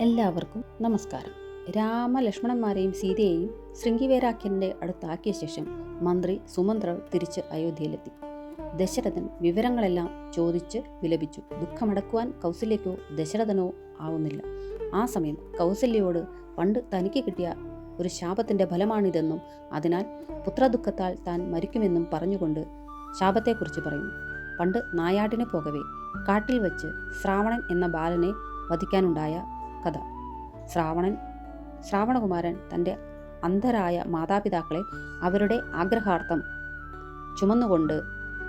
എല്ലാവർക്കും നമസ്കാരം. രാമ ലക്ഷ്മണന്മാരെയും സീതയെയും ശൃംഗിവേരാഖ്യന്റെ അടുത്താക്കിയ ശേഷം മന്ത്രി സുമന്ത്രർ തിരിച്ച് അയോധ്യയിലെത്തി. ദശരഥൻ വിവരങ്ങളെല്ലാം ചോദിച്ച് വിലപിച്ചു. ദുഃഖമടക്കുവാൻ കൗസല്യക്കോ ദശരഥനോ ആവുന്നില്ല. ആ സമയം കൗസല്യയോട് പണ്ട് തനിക്ക് കിട്ടിയ ഒരു ശാപത്തിന്റെ ഫലമാണിതെന്നും അതിനാൽ പുത്രദുഃഖത്താൽ താൻ മരിക്കുമെന്നും പറഞ്ഞുകൊണ്ട് ശാപത്തെക്കുറിച്ച് പറയുന്നു. പണ്ട് നായാട്ടിന് പോകവേ കാട്ടിൽ വെച്ച് ശ്രാവണൻ എന്ന ബാലനെ വധിക്കാനുണ്ടായ കഥ. ശ്രാവണൻ ശ്രാവണകുമാരൻ തന്റെ അന്ധരായ മാതാപിതാക്കളെ അവരുടെ ആഗ്രഹാർത്ഥം ചുമന്നുകൊണ്ട്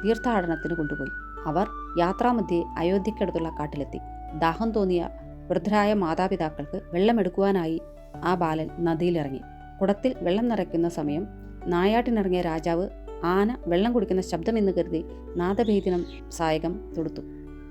തീർത്ഥാടനത്തിന് കൊണ്ടുപോയി. അവർ യാത്രാമധ്യേ അയോധ്യക്കടുത്തുള്ള കാട്ടിലെത്തി. ദാഹം തോന്നിയ വൃദ്ധരായ മാതാപിതാക്കൾക്ക് വെള്ളമെടുക്കുവാനായി ആ ബാലൻ നദിയിലിറങ്ങി. കുടത്തിൽ വെള്ളം നിറയ്ക്കുന്ന സമയം നായാട്ടിനിറങ്ങിയ രാജാവ് ആന വെള്ളം കുടിക്കുന്ന ശബ്ദമെന്ന് കരുതി നാദഭേദിനം സായകം തൊടുത്തു.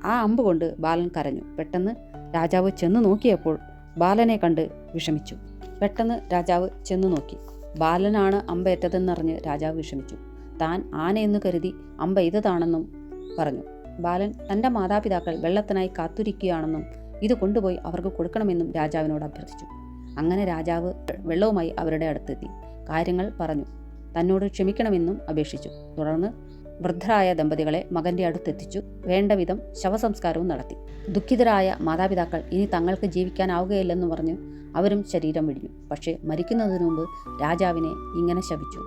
ആ അമ്പ് കൊണ്ട് ബാലൻ കരഞ്ഞു. പെട്ടെന്ന് രാജാവ് ചെന്ന് നോക്കിയപ്പോൾ ബാലനെ കണ്ട് വിഷമിച്ചു. പെട്ടെന്ന് രാജാവ് ചെന്ന് നോക്കി. ബാലനാണ് അമ്പേറ്റതെന്നറിഞ്ഞ് രാജാവ് വിഷമിച്ചു. താൻ ആനയെന്ന് കരുതി അമ്പ ഇതാണെന്നും പറഞ്ഞു. ബാലൻ തന്റെ മാതാപിതാക്കൾ വെള്ളത്തിനായി കാത്തിരിക്കുകയാണെന്നും ഇത് കൊണ്ടുപോയി അവർക്ക് കൊടുക്കണമെന്നും രാജാവിനോട് അഭ്യർത്ഥിച്ചു. അങ്ങനെ രാജാവ് വെള്ളവുമായി അവരുടെ അടുത്തെത്തി. കാര്യങ്ങൾ പറഞ്ഞു. തന്നോട് ക്ഷമിക്കണമെന്നും അപേക്ഷിച്ചു. തുടർന്ന് വൃദ്ധരായ ദമ്പതികളെ മകന്റെ അടുത്തെത്തിച്ചു. വേണ്ടവിധം ശവസംസ്കാരവും നടത്തി. ദുഃഖിതരായ മാതാപിതാക്കൾ ഇനി തങ്ങൾക്ക് ജീവിക്കാനാവുകയില്ലെന്ന് പറഞ്ഞു അവരും ശരീരം വിടിഞ്ഞു പക്ഷേ മരിക്കുന്നതിനു മുമ്പ് രാജാവിനെ ഇങ്ങനെ ശപിച്ചു.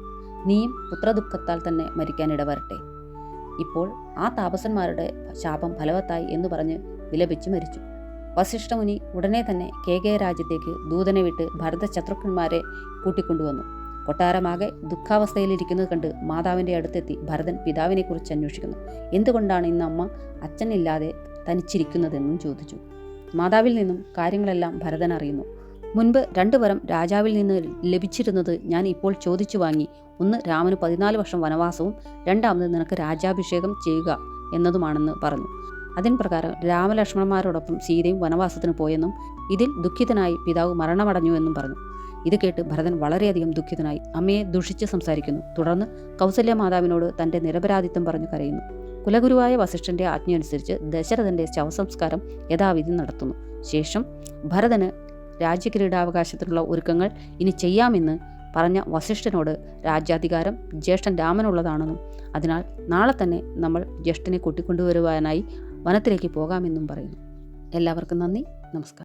നീയും പുത്രദുഃഖത്താൽ തന്നെ മരിക്കാൻ ഇടവരട്ടെ. ഇപ്പോൾ ആ താപസന്മാരുടെ ശാപം ഫലവത്തായി എന്ന് പറഞ്ഞ് വിലപിച്ച് മരിച്ചു. വസിഷ്ഠമുനി ഉടനെ തന്നെ കേകയ രാജ്യത്തേക്ക് ദൂതനെ വിട്ട് ഭരത ശത്രുക്കന്മാരെ കൂട്ടിക്കൊണ്ടുവന്നു. കൊട്ടാരമാകെ ദുഃഖാവസ്ഥയിലിരിക്കുന്നത് കണ്ട് മാതാവിന്റെ അടുത്തെത്തി ഭരതൻ പിതാവിനെക്കുറിച്ച് അന്വേഷിക്കുന്നു. എന്തുകൊണ്ടാണ് ഇന്ന് അമ്മ അച്ഛനില്ലാതെ തനിച്ചിരിക്കുന്നതെന്നും ചോദിച്ചു. മാതാവിൽ നിന്നും കാര്യങ്ങളെല്ലാം ഭരതൻ അറിയുന്നു. മുൻപ് രണ്ടു വരം രാജാവിൽ നിന്ന് ലഭിച്ചിരുന്നത് ഞാൻ ഇപ്പോൾ ചോദിച്ചു വാങ്ങി. ഒന്ന് രാമന് പതിനാല് വർഷം വനവാസവും രണ്ടാമത് നിനക്ക് രാജാഭിഷേകം ചെയ്യുക എന്നതുമാണെന്ന് പറഞ്ഞു. അതിൻ പ്രകാരം രാമലക്ഷ്മണന്മാരോടൊപ്പം സീതയും വനവാസത്തിന് പോയെന്നും ഇതിൽ ദുഃഖിതനായി പിതാവ് മരണമടഞ്ഞു എന്നും പറഞ്ഞു. ഇത് കേട്ട് ഭരതൻ വളരെയധികം ദുഃഖിതനായി അമ്മയെ ദുഷിച്ച് സംസാരിക്കുന്നു. തുടർന്ന് കൗസല്യ മാതാവിനോട് തന്റെ നിരപരാധിത്വം പറഞ്ഞു കരയുന്നു. കുലഗുരുവായ വസിഷ്ഠന്റെ ആജ്ഞയനുസരിച്ച് ദശരഥന്റെ ശവസംസ്കാരം യഥാവിധി നടത്തുന്നു. ശേഷം ഭരതന് രാജ്യകിരീടാവകാശത്തിനുള്ള ഒരുക്കങ്ങൾ ഇനി ചെയ്യാമെന്ന് പറഞ്ഞ വസിഷ്ഠനോട് രാജ്യാധികാരം ജ്യേഷ്ഠൻ രാമനുള്ളതാണെന്നും അതിനാൽ നാളെ തന്നെ നമ്മൾ ജ്യേഷ്ഠനെ കൂട്ടിക്കൊണ്ടുവരുവാനായി വനത്തിലേക്ക് പോകാമെന്നും പറയുന്നു. എല്ലാവർക്കും നന്ദി. നമസ്കാരം.